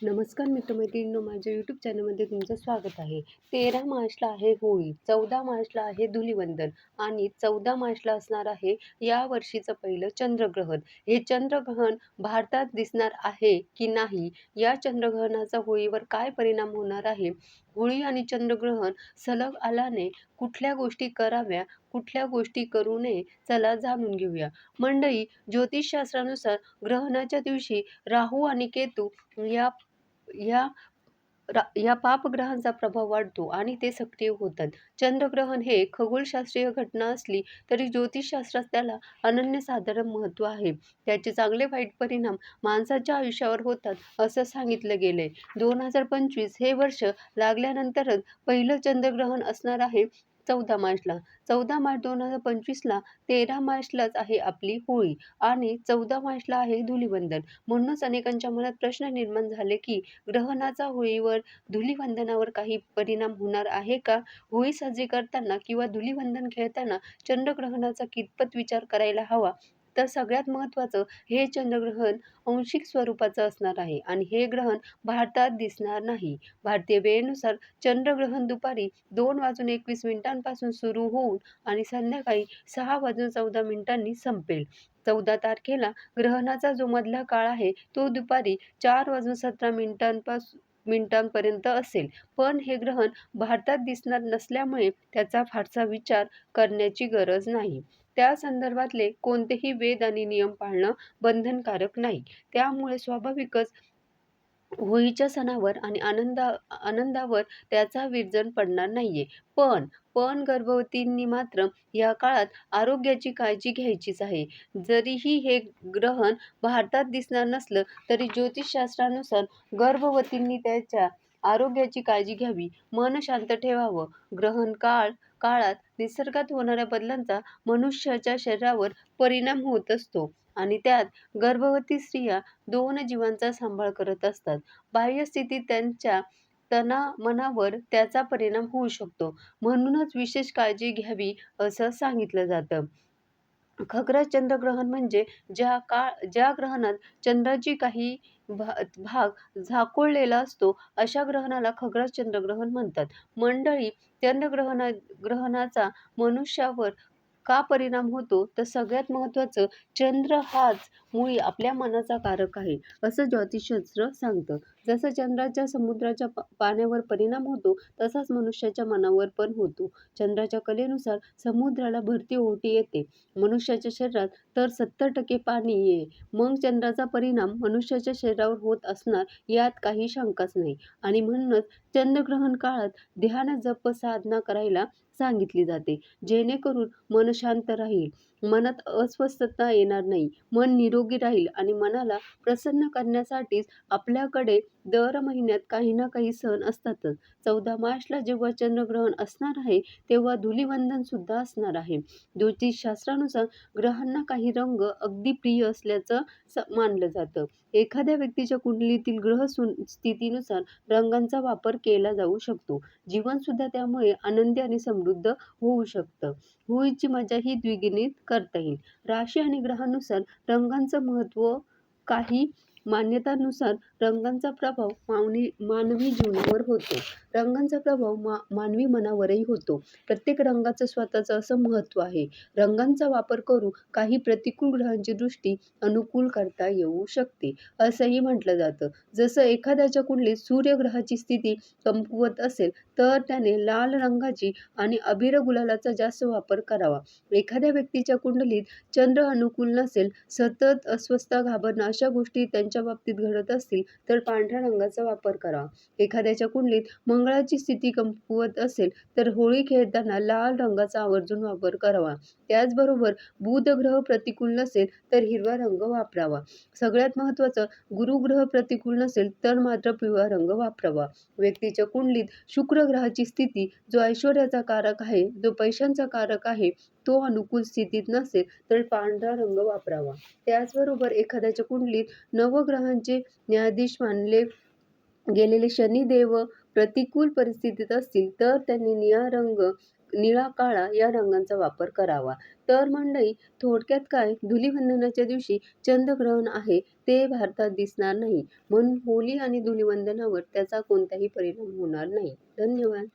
नमस्कार मित्रमैत्रिणींनो माझ्या यूट्यूब चॅनलमध्ये तुमचं स्वागत आहे. तेरा मार्चला आहे होळी चौदा मार्चला आहे धुलिवंदन आणि चौदा मार्चला असणार आहे या वर्षीचं पहिलं चंद्रग्रहण. हे चंद्रग्रहण भारतात दिसणार आहे की नाही? या चंद्रग्रहणाचा होळीवर काय परिणाम होणार आहे? होळी आणि चंद्रग्रहण सलग आल्याने कुठल्या गोष्टी कराव्या कुठल्या गोष्टी करू नये चला जाणून घेऊया. मंडळी ज्योतिषशास्त्रानुसार ग्रहणाच्या दिवशी राहू आणि केतू या या रा या पापग्रहांचा प्रभाव वाढतो आणि ते सक्रिय होतात. चंद्रग्रहण हे खगोलशास्त्रीय घटना असली तरी ज्योतिषशास्त्रात त्याला अनन्यसाधारण महत्त्व आहे. त्याचे चांगले वाईट परिणाम माणसाच्या आयुष्यावर होतात असं सांगितलं गेलंय. दोन हजार पंचवीस हे वर्ष लागल्यानंतरच पहिलं चंद्रग्रहण असणार आहे. चौदा मार्चला. चौदा मार्च दोन हजार पंचवीसला तेरा मार्चलाच आहे आपली होळी आणि चौदा मार्चला आहे धुलिवंदन. म्हणूनच अनेकांच्या मनात प्रश्न निर्माण झाले की ग्रहणाचा होळीवर धुलिवंदनावर काही परिणाम होणार आहे का? होळी साजरी करताना किंवा धुलिवंदन खेळताना चंद्रग्रहणाचा कितपत विचार करायला हवा? तर सगळ्यात महत्त्वाचं हे चंद्रग्रहण अंशिक स्वरूपाचं असणार आहे. आणि हे ग्रहण भारतात दिसणार नाही. भारतीय वेळेनुसार चंद्रग्रहण दुपारी दोन वाजून एकवीस मिनिटांपासून सुरू होऊन आणि संध्याकाळी सहा वाजून चौदा मिनिटांनी संपेल. चौदा तारखेला ग्रहणाचा जो मधला काळ आहे तो दुपारी चार वाजून सतरा मिनिटांपासून मिनिटांपर्यंत असेल. पण हे ग्रहण भारतात दिसणार नसल्यामुळे त्याचा फारसा विचार करण्याची गरज नाही. त्या संदर्भातले कोणतेही वेद आणि नियम पाळणं बंधनकारक नाही. त्यामुळे स्वाभाविकच होळीच्या सणावर आणि आनंदा आनंदावर त्याचा विरजण पडणार नाहीये. पण पण गर्भवतींनी मात्र या काळात आरोग्याची काळजी घ्यायचीच आहे. जरीही हे ग्रहण भारतात दिसणार नसलं तरी ज्योतिषशास्त्रानुसार गर्भवतींनी त्याच्या आरोग्याची काळजी घ्यावी. मन शांत ठेवावं. ग्रहण काळ काळात निसर्गात होणाऱ्या बदलांचा मनुष्याच्या शरीरावर परिणाम होत असतो आणि त्यात गर्भवती स्त्रिया दोन जीवांचा सांभाळ करत असतात. बाह्य स्थितीत त्यांच्या तणा मनावर त्याचा परिणाम होऊ शकतो. म्हणूनच विशेष काळजी घ्यावी असं सांगितलं जातं. खग्रास चंद्रग्रहण म्हणजे ज्या काळ ज्या ग्रहणात चंद्राची काही भा भाग झाकोळलेला असतो अशा ग्रहणाला खग्रास चंद्रग्रहण म्हणतात. मंडळी चंद्रग्रहणा ग्रहणाचा मनुष्यावर का परिणाम होतो? तर सगळ्यात महत्त्वाचं चंद्र हाच मुळी आपल्या मनाचा कारक आहे असं ज्योतिषशास्त्र सांगतं. जसं चंद्राच्या समुद्राच्या पा पाण्यावर परिणाम होतो तसाच मनुष्याच्या मनावर पण होतो. चंद्राच्या कलेनुसार समुद्राला भरती ओहोटी येते. मनुष्याच्या शरीरात तर सत्तर टक्के पाणी ये मग चंद्राचा परिणाम मनुष्याच्या शरीरावर होत असणार यात काही शंकाच नाही. आणि म्हणूनच चंद्रग्रहण काळात ध्यान जप साधना करायला सांगितली जाते. जेणेकरून मन शांत राहील. मनात अस्वस्थता येणार नाही. मन निरोगी राहील आणि मनाला प्रसन्न करण्यासाठीच आपल्याकडे दर महिन्यात काही ना काही सण असतातच. चौदा मार्चला जेव्हा चंद्रग्रहण असणार आहे तेव्हा धुलिवंदन सुद्धा असणार आहे. ज्योतिषशास्त्रानुसार ग्रहांना काही रंग अगदी प्रिय असल्याचं स मानलं जातं. एखाद्या व्यक्तीच्या कुंडलीतील ग्रह स्थितीनुसार रंगांचा वापर केला जाऊ शकतो. जीवनसुद्धा त्यामुळे आनंदी आणि समृद्ध होऊ शकतं. होळीची मजा ही द्विगुणित करता येईल. राशी आणि ग्रहानुसार रंगांचं महत्त्व काही मान्यतानुसार रंगांचा प्रभाव मानवी मानवी जीवनावर होतो. रंगांचा प्रभाव मा मानवी मनावरही होतो. प्रत्येक रंगाचं स्वतःचं असं महत्त्व आहे. रंगांचा वापर करून काही प्रतिकूल ग्रहांची दृष्टी अनुकूल करता येऊ शकते असंही म्हटलं जातं. जसं एखाद्याच्या कुंडलीत सूर्यग्रहाची स्थिती कमकुवत असेल तर त्याने लाल रंगाची आणि अबीर गुलालाचा जास्त वापर करावा. एखाद्या व्यक्तीच्या कुंडलीत चंद्र अनुकूल नसेल सतत अस्वस्थ घाबरणं अशा गोष्टी त्यांच्या बाबतीत घडत असतील तर पांढऱ्या रंगाचा वापर करावा एखाद्याच्या कुंडलीत मंगळाची स्थिती कमकुवत असेल तर होळी खेळताना लाल रंगाचा आवर्जून वापर करावा. त्याचबरोबर बुध ग्रह प्रतिकूल नसेल तर हिरवा रंग वापरावा. सगळ्यात महत्त्वाचं गुरुग्रह प्रतिकूल नसेल तर मात्र पिवळा रंग वापरावा. व्यक्तीच्या कुंडलीत शुक्र ग्रहाची स्थिती जो ऐश्वर्याचा कारक आहे जो पैशांचा कारक आहे तो अनुकूल स्थितीत नसेल तर पांढरा रंग वापरावा. त्याचबरोबर एखाद्याच्या कुंडलीत नवग्रहांचे न्यायाधीश मानले गेलेले शनिदेव प्रतिकूल परिस्थितीत असतील तर त्यांनी निळा रंग निळा काळा या रंगांचा वापर करावा. तर मंडळी थोडक्यात काय? धुलीवंदनाच्या दिवशी चंद्रग्रहण आहे ते भारतात दिसणार नाही. म्हणून होली आणि धुलीवंदनावर त्याचा कोणताही परिणाम होणार नाही. धन्यवाद.